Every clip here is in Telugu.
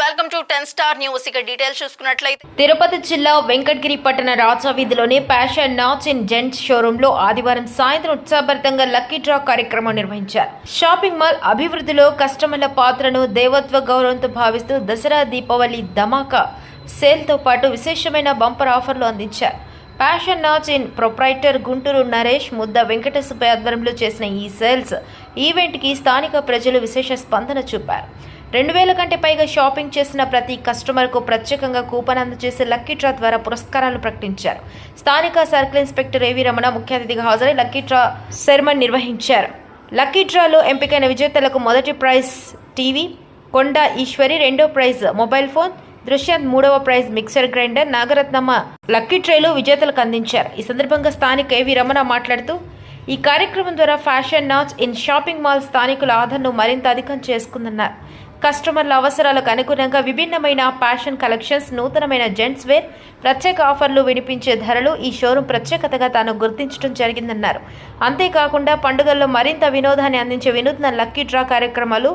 Welcome to ten star news. ఇక డీటెయిల్స్ చూసుకున్నట్లయితే తిరుపతి జిల్లా వెంకటగిరి పట్టణ రాజా వీధిలోని ప్యాషన్ నాచ్ ఇన్ జెంట్స్ షోరూమ్లో ఆదివారం సాయంత్రం ఉత్సాహభరితంగా లక్కీ డ్రా కార్యక్రమం నిర్వహించారు. షాపింగ్ మాల్ అభివృద్ధిలో కస్టమర్ల పాత్రను దేవత్వ గౌరవంతో భావిస్తూ దసరా దీపావళి ధమాకా సేల్తో పాటు విశేషమైన బంపర్ ఆఫర్లు అందించారు. Fashion notch in proprietor Guntur Naresh Mudda Venkata Subbaiah ఆధ్వర్యంలో చేసిన ఈ సేల్స్ ఈవెంట్కి స్థానిక ప్రజలు విశేష స్పందన చూపారు. రెండు వేల కంటే పైగా షాపింగ్ చేసిన ప్రతి కస్టమర్కు ప్రత్యేకంగా కూపన్ అందజేసి లక్కీ డ్రా ద్వారా పురస్కారాలు ప్రకటించారు. స్థానిక సర్కిల్ ఇన్స్పెక్టర్ ఏవి రమణ ముఖ్య అతిథిగా హాజరై లక్కీ డ్రా సెరమన్ నిర్వహించారు. లక్కీ డ్రాలో ఎంపికైన విజేతలకు మొదటి ప్రైజ్ టీవీ కొండ ఈశ్వరి రెండో ప్రైజ్ మొబైల్ ఫోన్ దృశ్యాంత్ మూడవ prize mixer grinder Nagaratnamma lucky ట్రేలు విజేతలకు అందించారు. ఈ సందర్భంగా స్థానిక ఏవి రమణ మాట్లాడుతూ ఈ కార్యక్రమం ద్వారా fashion notch in shopping mall స్థానికుల ఆదరణను మరింత అధికం చేసుకుందన్నారు. కస్టమర్ల అవసరాలకు అనుగుణంగా విభిన్నమైన ఫ్యాషన్ కలెక్షన్స్ నూతనమైన జెంట్స్ వేర్ ప్రత్యేక ఆఫర్లు వినిపించే ధరలు ఈ షోరూం ప్రత్యేకతగా తాను గుర్తించడం జరిగిందన్నారు. అంతేకాకుండా పండుగల్లో మరింత వినోదాన్ని అందించే వినూత్న లక్కీ డ్రా కార్యక్రమాలు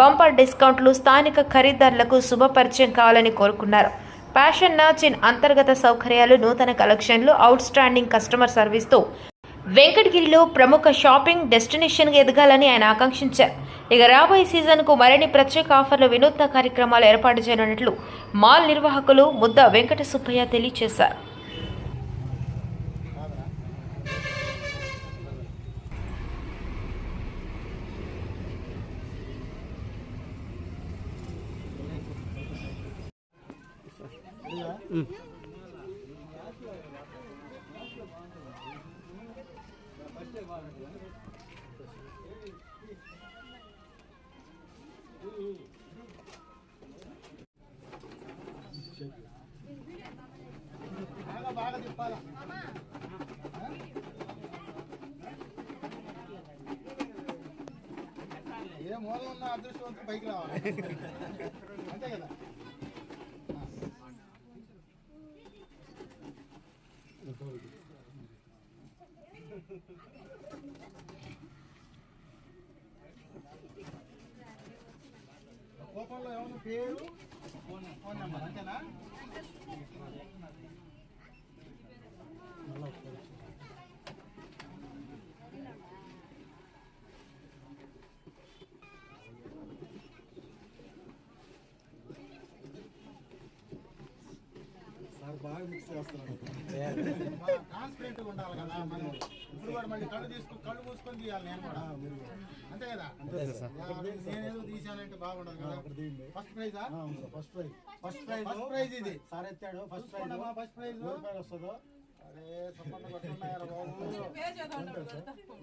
బంపర్ డిస్కౌంట్లు స్థానిక ఖరీదారులకు శుభపరిచయం కావాలని కోరుకున్నారు. ఫ్యాషన్ నాచిన్ అంతర్గత సౌకర్యాలు నూతన కలెక్షన్లు అవుట్ స్టాండింగ్ కస్టమర్ సర్వీస్తో వెంకటగిరిలో ప్రముఖ షాపింగ్ డెస్టినేషన్గా ఎదగాలని ఆయన ఆకాంక్షించారు. ఇక రాబోయే సీజన్కు మరిన్ని ప్రత్యేక ఆఫర్లు వినూత్న కార్యక్రమాలు ఏర్పాటు చేయనున్నట్లు మాల్ నిర్వాహకులు ముద్ద వెంకట సుబ్బయ్య తెలియజేశారు. ఏ ఉన్న అదృష్టవంతులు పైకి రావాలి. అంతే కదా? కోపంలో ఏమన్నా పేరు? Phone number. అంతేనా సార్ బాగా మిక్స్ చేస్తున్నాడు. కాన్ఫిడెంట్ ఉండాలి కదా మనం ఇప్పుడు కూడా మళ్ళీ కళ్ళు తీసుకు కళ్ళు మూసుకొని తీయాలి నేను కూడా. అంతే కదా? నేనేదో తీసానంటే బాగుండదు కదా. First prize first prize first prize first prize ఇది. సార్ ఎత్తాడు. ఫస్ట్ ప్రైజ్ ఫస్ట్ ప్రైజ్ రూపాయలు వస్తుందో? అరే బాబు.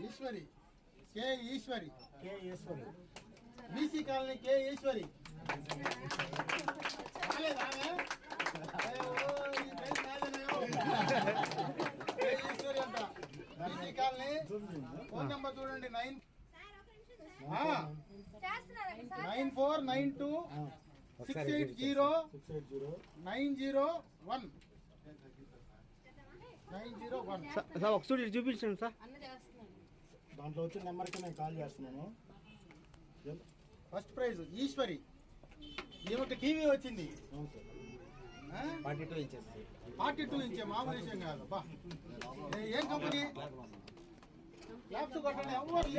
Eshwari. K Eshwari. K Eshwari. BC colony K Eshwari. రాలేదా ఫోన్ నెంబర్ చూడండి nine nine four nine two six eight zero nine zero one nine zero one sir ఒకసారి చూపించండి సార్. దాంట్లో వచ్చిన నెంబర్కి నేను కాల్ చేస్తున్నాను. First prize Eshwari. ఈమెకి టీవీ వచ్చింది. Forty two inches forty two ఇంచే మామూలు విషయం కాదు బా ఏం కంపెనీ ల్యాప్స్ కొట్టండి ఎవరు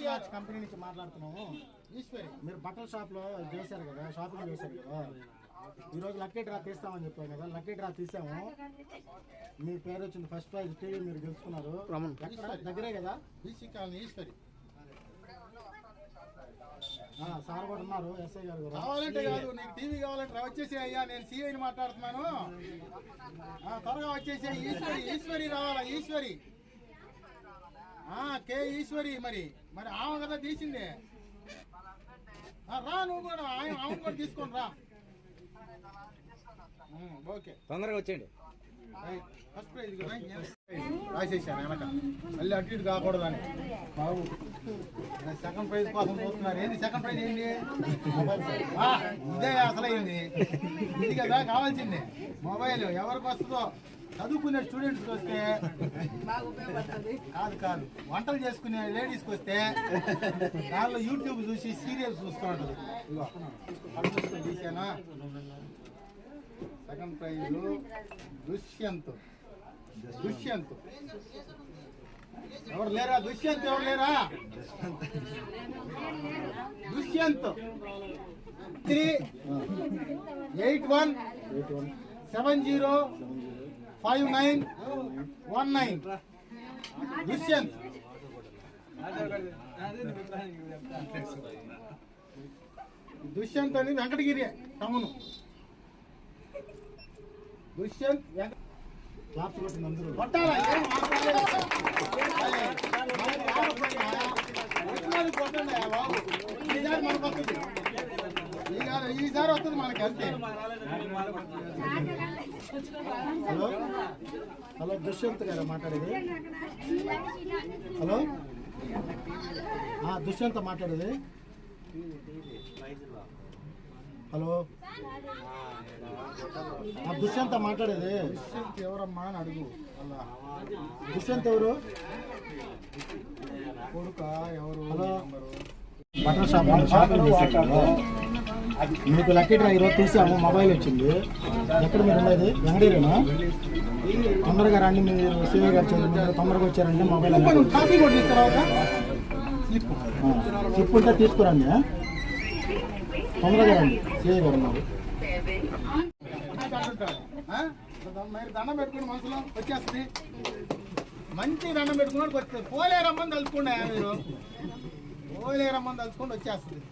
లేదు కంపెనీ నుంచి మాట్లాడుతున్నాము ఈశ్వరి మీరు బట్టల షాప్లో చేశారు కదా షాపింగ్ చేశారు కదా ఈ రోజు లక్కీ డ్రా తీస్తామని చెప్పాను కదా లక్కీ డ్రా తీసాము మీ పేరు వచ్చింది ఫస్ట్ ప్రైజ్ టీవీ మీరు గెలుచుకున్నారు దగ్గరే కదా బీసీ కాలనీ ఈశ్వరి సార్ కూడా ఉన్నారు ఎస్ఐ గారు కావాలంటే కాదు నీకు టీవీ కావాలంటే రా వచ్చేసి అయ్యా నేను సిఐని మాట్లాడుతున్నాను. ఆ, త్వరగా వచ్చేసి ఈశ్వరి ఈశ్వరి రావాలా ఈశ్వరి? ఆ, కే ఈశ్వరి మరి మరి ఆమె కదా తీసింది. రా నువ్వు కూడా ఆమె ఆమె కూడా తీసుకొని రా. ఓకే. తొందరగా వచ్చేయండి. First prize. రాసేసాను వెనక. మళ్ళీ అటు ఇటు కాకూడదని బాబు సెకండ్ ప్రైజ్ కోసం చూస్తున్నారు ఏంది సెకండ్ ప్రైజ్ ఏంటి ఆ, ఇదే అసలైంది ఇది కదా కావాల్సింది. మొబైల్ ఎవరికి వస్తుందో చదువుకునే స్టూడెంట్స్కి వస్తే కాదు కాదు. వంటలు చేసుకునే లేడీస్కి వస్తే దానిలో యూట్యూబ్ చూసి సీరియల్స్ చూస్తూ ఉంటుంది. సెకండ్ ప్రైజ్ దుష్యంతో. దుష్యంత్. ఎవరు లేరా? దుష్యంత్ ఎవరు లేరా? Dushyant. Three eight one seven zero five nine one nine. Dushyant. Dushyant అని వెంకటగిరి టౌన్. దుష్యంత్ వెంకట క్లాప్స్ కొట్టింది అందరూ. కొట్టాలా? ఏం కొట్టండి బాబు. ఈసారి మనకు వస్తుంది. ఈసారి వస్తుంది మనకి అంతే హలో హలో దుష్యంత్ గారా మాట్లాడేది హలో దుష్యంత్ మాట్లాడేది హలో. దుష్యంత్ మాట్లాడేది. దుష్యంత్ ఎవరమ్మా అని అడుగు. అలా. దుష్యంత్ ఎవరు కొడుక ఎవరు? హలో. బట్టల షాప్ షాపింగ్ చేశాను మీకు లక్కీ డ్రా ఈరోజు తీసాము మొబైల్ వచ్చింది. ఎక్కడ మీరు ఉండేది? వెంకటగిరినా తొందరగా రండి మీరు సీఏ గారు తొందరగా వచ్చారంటే మొబైల్ స్లిప్ ఉంటే తీసుకురండి తొందరగా రండి సీఏ గారు ఉన్నారు మీరు దండం పెట్టుకుని మనసులో వచ్చేస్తుంది. మంచి దండం పెట్టుకున్నాడు వస్తుంది పోలేరమ్మని తలుచుకోండి మీరు? పోలేరమ్మని తలుచుకోండి వచ్చేస్తుంది.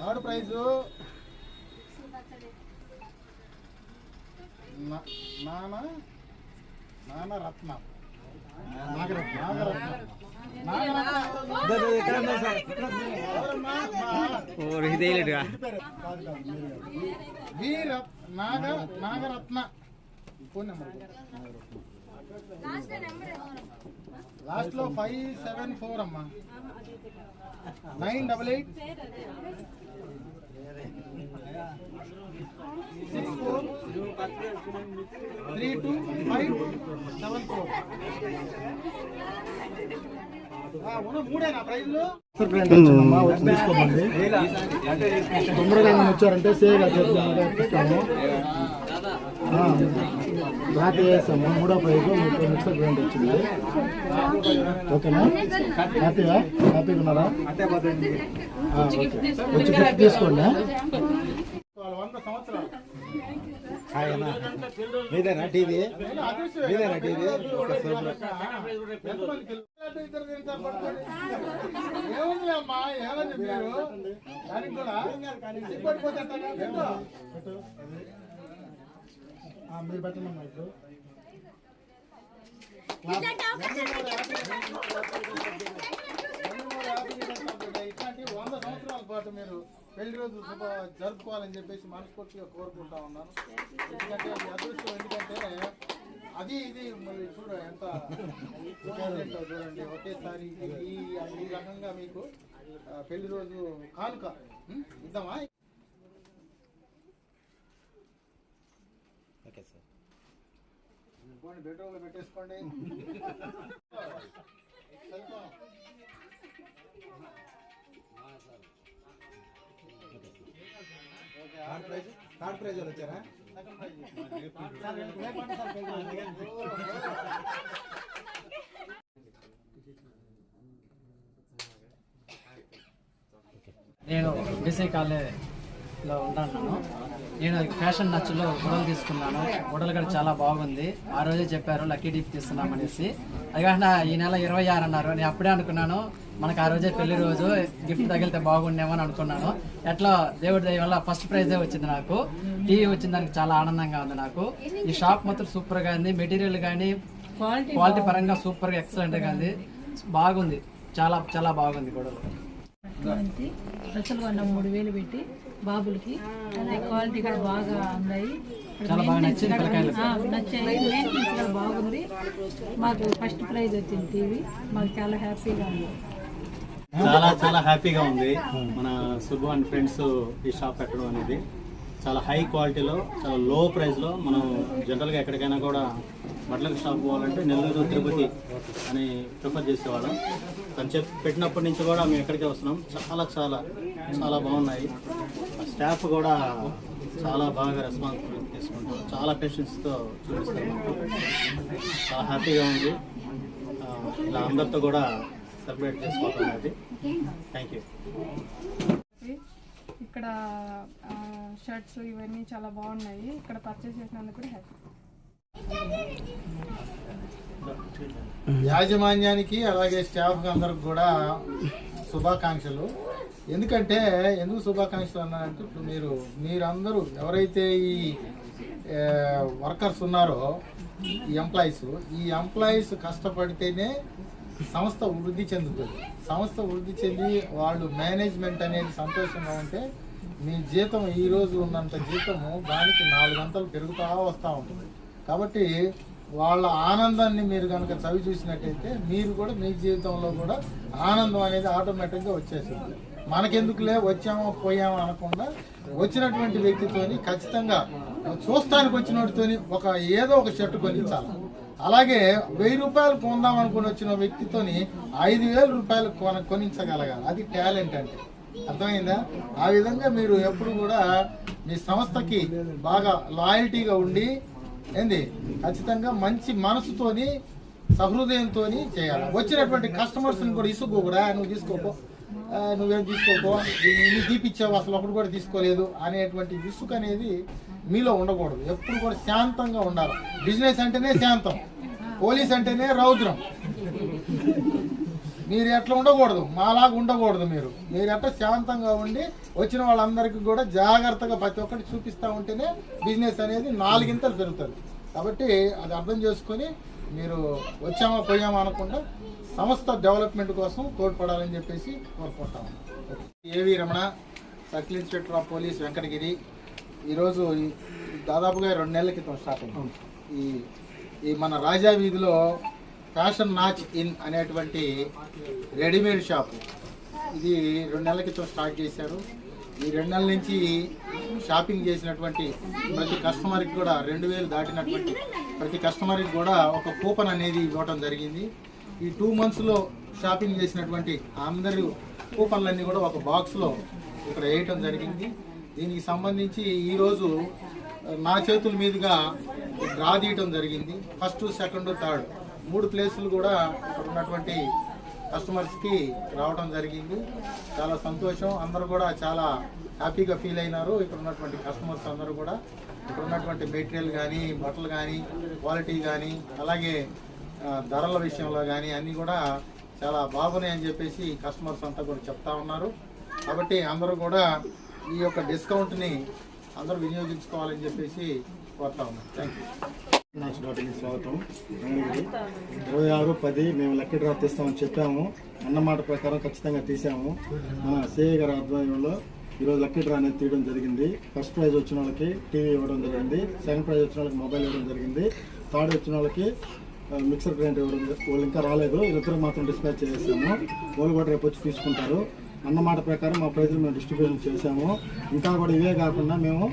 Third prize. నా- నాన్న నాన్న రత్నం. ఇదేలేడుగా వీర నాగ నాగరత్న ఫోన్ నెంబర్ లాస్ట్లో ఫైవ్ సెవెన్ ఫోర్ అమ్మా. Nine double eight. Six four three two five seven four తొందరగా వచ్చారంటే సేగా చేస్తాము రాత్రి వేస్తాము మూడో ప్రైజ్ మీకు మిక్సర్ గ్రైండ్ వచ్చింది ఓకేనా హ్యాపీగా హ్యాపీగా ఉన్నారా వచ్చి గిఫ్ట్ తీసుకోండి మీదేనా టీవీ? మీదేనా టీవీ? ఏముంది అమ్మా ఏమని మీరు? దానికి కూడా మీరు? పెట్టండి ఇప్పుడు. ఇట్లాంటి వంద సంవత్సరాల పాటు మీరు పెళ్ళి రోజు శుభ జరుపుకోవాలని చెప్పేసి మనస్ఫూర్తిగా కోరుకుంటా ఉన్నాను. ఎందుకంటే అది అదృష్టం ఎందుకంటే అది ఇది మరి చూడ ఎంత చూడండి. ఒకేసారి ఈ ఈ రకంగా మీకు పెళ్ళి రోజు కానుక? ఇద్దామా? Okay sir. బెడ్రూమ్లో పెట్టేసుకోండి. Cell phone. Third prize third prize వాళ్ళు వచ్చారా? నేను బీసీ కాలేజీలో ఉంటాను. నేను ఫ్యాషన్ నచ్చులో గుడలు తీసుకున్నాను. గుడలు కూడా చాలా బాగుంది. ఆ రోజే చెప్పారు లక్కీ డీప్ తీస్తున్నామనేసి. అది కాకుండా ఈ నెల ఇరవై ఆరు అన్నారు. నేను అప్పుడే అనుకున్నాను మనకు ఆ రోజే పెళ్ళి రోజు గిఫ్ట్ తగిలితే బాగుండేమో అని అనుకున్నాను. ఎట్లా దేవుడి దయ వల్ల ఫస్ట్ ప్రైజే వచ్చింది నాకు. టీవీ వచ్చిన దానికి చాలా ఆనందంగా ఉంది నాకు. ఈ షాప్ మాత్రం సూపర్గా ఉంది. మెటీరియల్ కానీ క్వాలిటీ పరంగా సూపర్గా ఎక్సలెంట్గా ఉంది. బాగుంది. చాలా చాలా బాగుంది గొడవలు. మూడు వేలు పెట్టి బాబులకి క్వాలిటీ కూడా బాగా ఉన్నాయి నచ్చాయి. బాగుంది. మాకు ఫస్ట్ ప్రైజ్ వచ్చింది టీవీ. మాకు చాలా హ్యాపీగా ఉంది. చాలా చాలా హ్యాపీగా ఉంది. మన సుబ్బు అండ్ ఫ్రెండ్స్ ఈ షాప్ పెట్టడం అనేది. చాలా హై క్వాలిటీలో చాలా లో ప్రైస్లో మనం జనరల్గా ఎక్కడికైనా కూడా బట్టల షాప్ పోవాలంటే నెల్లూరు తిరుపతి అని ప్రిఫర్ చేసేవాళ్ళం. తను చెప్పి పెట్టినప్పటి నుంచి కూడా మేము ఎక్కడికే వస్తున్నాం. చాలా చాలా చాలా బాగున్నాయి. స్టాఫ్ కూడా చాలా బాగా రెస్పాన్సిబిలిటీ తీసుకుంటారు. చాలా పేషెన్స్తో చూపిస్తారు మాకు. చాలా హ్యాపీగా ఉంది. ఇలా అందరితో కూడా సెలబ్రేట్ చేసుకోవడం అనేది. థ్యాంక్ యూ ఇక్కడ షర్ట్స్ ఇవన్నీ చాలా బాగున్నాయి. ఇక్కడ పర్చేస్ చేసినందుకు కూడా హ్యాపీ యాజమాన్యానికి అలాగే స్టాఫ్ అందరికి కూడా శుభాకాంక్షలు. ఎందుకంటే ఎందుకు శుభాకాంక్షలు అన్నారంటే ఇప్పుడు మీరు మీరందరూ ఎవరైతే ఈ వర్కర్స్ ఉన్నారో ఈ ఎంప్లాయీస్ ఈ ఎంప్లాయీస్ కష్టపడితేనే సంస్థ వృద్ధి చెందుతుంది. సంస్థ వృద్ధి చెంది వాళ్ళు మేనేజ్మెంట్ అనేది సంతోషంగా ఉంటే మీ జీతం ఈ రోజు ఉన్నంత జీతము దానికి నాలుగు గంటలు పెరుగుతూ వస్తూ ఉంటుంది. కాబట్టి వాళ్ళ ఆనందాన్ని మీరు కనుక చవి చూసినట్టయితే మీరు కూడా మీ జీవితంలో కూడా ఆనందం అనేది ఆటోమేటిక్గా వచ్చేసింది మనకెందుకులే వచ్చామో పోయామో అనకుండా వచ్చినటువంటి వ్యక్తితోని ఖచ్చితంగా చూస్తానికి వచ్చిన ఒక ఏదో ఒక షర్ట్ కొనించాలి అలాగే వెయ్యి రూపాయలు కొందాం అనుకుని వచ్చిన వ్యక్తితోని ఐదు వేల రూపాయలు కొన కొనించగలగాలి. అది టాలెంట్ అంటే. అర్థమైందా? ఆ విధంగా మీరు ఎప్పుడు కూడా మీ సంస్థకి బాగా లాయల్టీగా ఉండి ఏంది? ఖచ్చితంగా మంచి మనసుతోని సహృదయంతో చేయాలి. వచ్చినటువంటి కస్టమర్స్ని కూడా ఇసుకోకూడా నువ్వు తీసుకోపో. నువ్వేం తీసుకోకో ఇన్ని తీపిచ్చావు అసలు ఒకటి కూడా తీసుకోలేదు అనేటువంటి ఇసుక అనేది మీలో ఉండకూడదు. ఎప్పుడు కూడా శాంతంగా ఉండాలి. బిజినెస్ అంటేనే శాంతం. పోలీస్ అంటేనే రౌద్రం. మీరు ఎట్లా ఉండకూడదు? మాలాగా ఉండకూడదు మీరు. మీరు ఎట్లా శాంతంగా ఉండి వచ్చిన వాళ్ళందరికీ కూడా జాగ్రత్తగా ప్రతి ఒక్కటి చూపిస్తూ ఉంటేనే బిజినెస్ అనేది నాలుగింతలు పెరుగుతుంది. కాబట్టి అది అర్థం చేసుకొని మీరు వచ్చామా పోయామా అనకుండా సంస్థ డెవలప్మెంట్ కోసం తోడ్పడాలని చెప్పేసి కోరుకుంటాము. AV Ramana? Circle inspector of police Venkatagiri. ఈరోజు దాదాపుగా రెండు నెలల క్రితం స్టార్ట్ అయింది ఈ ఈ మన రాజా వీధిలో ఫ్యాషన్ నాచ్ ఇన్ అనేటువంటి రెడీమేడ్ షాప్. ఇది రెండు నెలల క్రితం స్టార్ట్ చేశారు. ఈ రెండు నెలల నుంచి షాపింగ్ చేసినటువంటి ప్రతి కస్టమర్కి కూడా రెండు వేలు దాటినటువంటి ప్రతి కస్టమర్కి కూడా ఒక కూపన్ అనేది ఇవ్వడం జరిగింది. ఈ టూ మంత్స్లో షాపింగ్ చేసినటువంటి అందరి కూపన్లన్నీ కూడా ఒక బాక్స్లో ఇక్కడ వేయటం జరిగింది. దీనికి సంబంధించి ఈరోజు నా చేతుల మీదుగా డ్రా తీయటం జరిగింది. ఫస్ట్ సెకండ్ థర్డ్ మూడు ప్లేసులు కూడా ఉన్నటువంటి కస్టమర్స్కి రావడం జరిగింది. చాలా సంతోషం. అందరూ కూడా చాలా హ్యాపీగా ఫీల్ అయినారు. ఇక్కడ ఉన్నటువంటి కస్టమర్స్ అందరూ కూడా. ఇక్కడ ఉన్నటువంటి మెటీరియల్ కానీ బట్టలు కానీ క్వాలిటీ కానీ అలాగే ధరల విషయంలో కానీ అన్నీ కూడా చాలా బాగున్నాయి అని చెప్పేసి కస్టమర్స్ అంతా కూడా చెప్తా ఉన్నారు. కాబట్టి అందరూ కూడా ఈ యొక్క డిస్కౌంట్ని అందరూ వినియోగించుకోవాలని చెప్పేసి కోరుతా ఉన్నాం. Thank you notch dot in స్వాగతం. ఇరవై ఆరు పది మేము లక్కీ డ్రా తీస్తామని చెప్పాము. అన్నమాట ప్రకారం ఖచ్చితంగా తీసాము మన సిఐ గారి ఆధ్వర్యంలో ఈరోజు లక్కీ డ్రా అనేది తీయడం జరిగింది. ఫస్ట్ ప్రైజ్ వచ్చిన వాళ్ళకి టీవీ ఇవ్వడం జరిగింది. సెకండ్ ప్రైజ్ వచ్చిన వాళ్ళకి మొబైల్ ఇవ్వడం జరిగింది. థర్డ్ వచ్చిన వాళ్ళకి మిక్సర్ గ్రైండర్ ఇవ్వడం వాళ్ళు ఇంకా రాలేదు. ఇద్దరు మాత్రం డిస్పాచ్ చేసాము వాళ్ళు కూడా రేపు వచ్చి తీసుకుంటారు. అన్నమాట ప్రకారం మా ప్రైజ్లు మేము డిస్ట్రిబ్యూషన్ చేసాము ఇంకా కూడా ఇవే కాకుండా మేము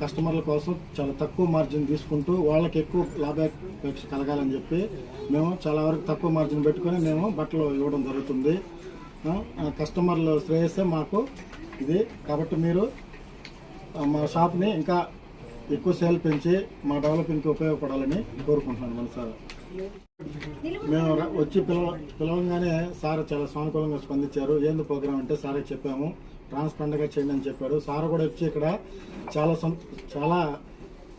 కస్టమర్ల కోసం చాలా తక్కువ మార్జిన్ తీసుకుంటూ వాళ్ళకి ఎక్కువ లాభాపేక్ష కలగాలని చెప్పి మేము చాలా వరకు తక్కువ మార్జిన్ పెట్టుకొని మేము బట్టలు ఇవ్వడం జరుగుతుంది. ఆ, కస్టమర్ల శ్రేయస్సే మాకు ఇది. కాబట్టి మీరు మా షాప్ని ఇంకా ఎక్కువ సేల్ పెంచి మా డెవలపింగ్కి ఉపయోగపడాలని కోరుకుంటున్నాను మన సార్ మేము వచ్చి పిలవ పిలవంగానే సార్ చాలా సానుకూలంగా స్పందించారు. ఏంది ప్రోగ్రామ్ అంటే సారే చెప్పాము. ట్రాన్స్పరెంట్గా చేయండి అని చెప్పాడు సార్ కూడా వచ్చి ఇక్కడ చాలా సం- చాలా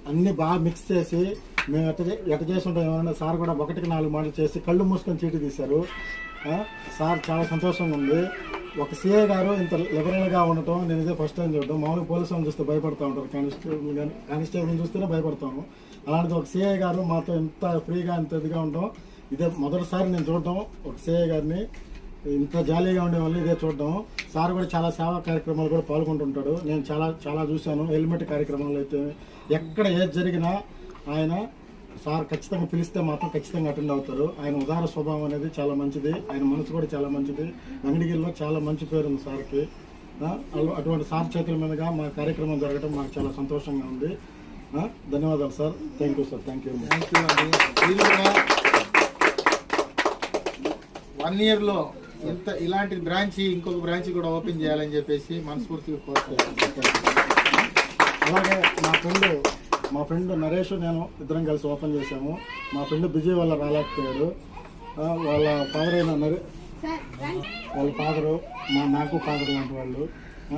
అన్ని బాగా మిక్స్ చేసి మేము ఎట్ట చే- ఎట్ట చేసి ఏమన్నా సార్ కూడా ఒకటికి నాలుగు మాటలు చేసి కళ్ళు మూసుకొని చీటీ తీశారు. సార్ చాలా సంతోషంగా ఉంది. ఒక సీఏ గారు ఇంత లిబరల్గా ఉండటం నేను ఇదే ఫస్ట్ టైం చూడటం. మామూలుగా పోలీసు వాళ్ళని చూస్తే భయపడతా ఉంటారు. కానిస్టేబుల్ కానీ కానిస్టేబుల్ని చూస్తేనే భయపడతాము. అలాంటిది ఒక సిఐ గారు మాతో ఇంత ఫ్రీగా ఎంత ఇదిగా ఉండటం ఇదే మొదటిసారి నేను చూడటం ఒక సిఐ గారిని ఇంత జాలీగా ఉండే వాళ్ళు ఇదే చూడడం. సార్ కూడా చాలా సేవా కార్యక్రమాలు కూడా పాల్గొంటుంటాడు. నేను చాలా చాలా చూశాను. హెల్మెట్ కార్యక్రమాలు అయితే ఎక్కడ ఏది జరిగినా ఆయన సార్ ఖచ్చితంగా పిలిస్తే మాత్రం ఖచ్చితంగా అటెండ్ అవుతారు. ఆయన ఉదార స్వభావం అనేది చాలా మంచిది. ఆయన మనసు కూడా చాలా మంచిది. వెంకటగిరిలో చాలా మంచి పేరు ఉంది సార్కి. అటువంటి సార్ చేతుల మీదుగా మా కార్యక్రమం జరగడం మాకు చాలా సంతోషంగా ఉంది. ధన్యవాదాలు sir. Thank you sir thank you thank you అండి మీరు కూడా వన్ ఇయర్లో ఇంత ఇలాంటి బ్రాంచ్ ఇంకొక బ్రాంచ్ కూడా ఓపెన్ చేయాలని చెప్పేసి మనస్ఫూర్తిగా కోరుతున్నాను అలాగే మా ఫ్రెండ్ మా ఫ్రెండ్ నరేష్ నేను ఇద్దరం కలిసి ఓపెన్ చేశాము. మా ఫ్రెండ్ బిజీ వల్ల రాలేకపోయాడు వాళ్ళ ఫాదర్ అయిన నరే వాళ్ళ ఫాదరు మా నాకు ఫాదర్ లాంటి వాళ్ళు.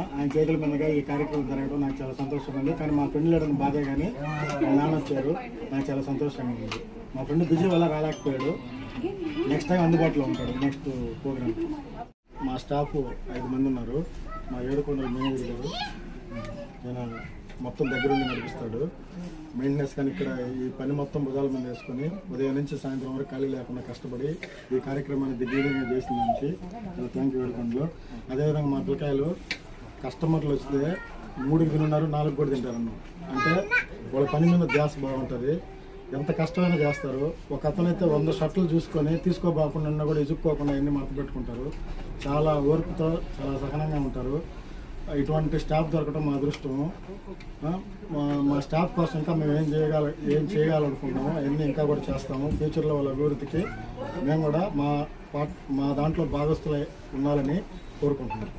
ఆయన చేతుల మీదుగా ఈ కార్యక్రమం జరగడం నాకు చాలా సంతోషంగా ఉంది. కానీ మా ఫ్రెండ్ లేడని బాధే కానీ మా నాన్న వచ్చారు. నాకు చాలా సంతోషంగా ఉంది. మా ఫ్రెండ్ బిజీ వల్ల రాలేకపోయాడు. నెక్స్ట్ టైం అందుబాటులో ఉంటాడు. నెక్స్ట్ ప్రోగ్రామ్ మా స్టాఫ్ ఐదు మంది ఉన్నారు. మా ఏడుకొండల మేనేజర్ గారు. నేను మొత్తం దగ్గరుండి నడిపిస్తాడు. మెయింటెనెన్స్ కానీ ఇక్కడ ఈ పని మొత్తం భుజాల మీద వేసుకొని ఉదయం నుంచి సాయంత్రం వరకు ఖాళీ లేకుండా కష్టపడి ఈ కార్యక్రమాన్ని దిగ్విజయంగా చేసిన నుంచి థ్యాంక్ యూ ఏడుకొండలు. అదేవిధంగా మా పిల్లకాయలు కస్టమర్లు వస్తే మూడు తినున్నారు నాలుగు కూడా తింటారన్నాం. అంటే వాళ్ళ పని మీద గ్యాస్ బాగుంటుంది. ఎంత కష్టమైనా చేస్తారు. ఒక అతనైతే వంద షర్ట్లు చూసుకొని తీసుకోబోకుండా ఉన్నా కూడా ఇసుక్కోకుండా అన్ని మడత పెట్టుకుంటారు. చాలా ఓర్పుతో చాలా సహనంగా ఉంటారు. ఇటువంటి స్టాఫ్ దొరకడం మా అదృష్టము మా స్టాఫ్ కోసం ఇంకా మేము ఏం చేయగల ఏం చేయాలనుకుంటున్నాము అవన్నీ ఇంకా కూడా చేస్తాము. ఫ్యూచర్లో వాళ్ళ అభివృద్ధికి మేము కూడా మా మా దాంట్లో భాగస్థులై ఉండాలని కోరుకుంటున్నాం.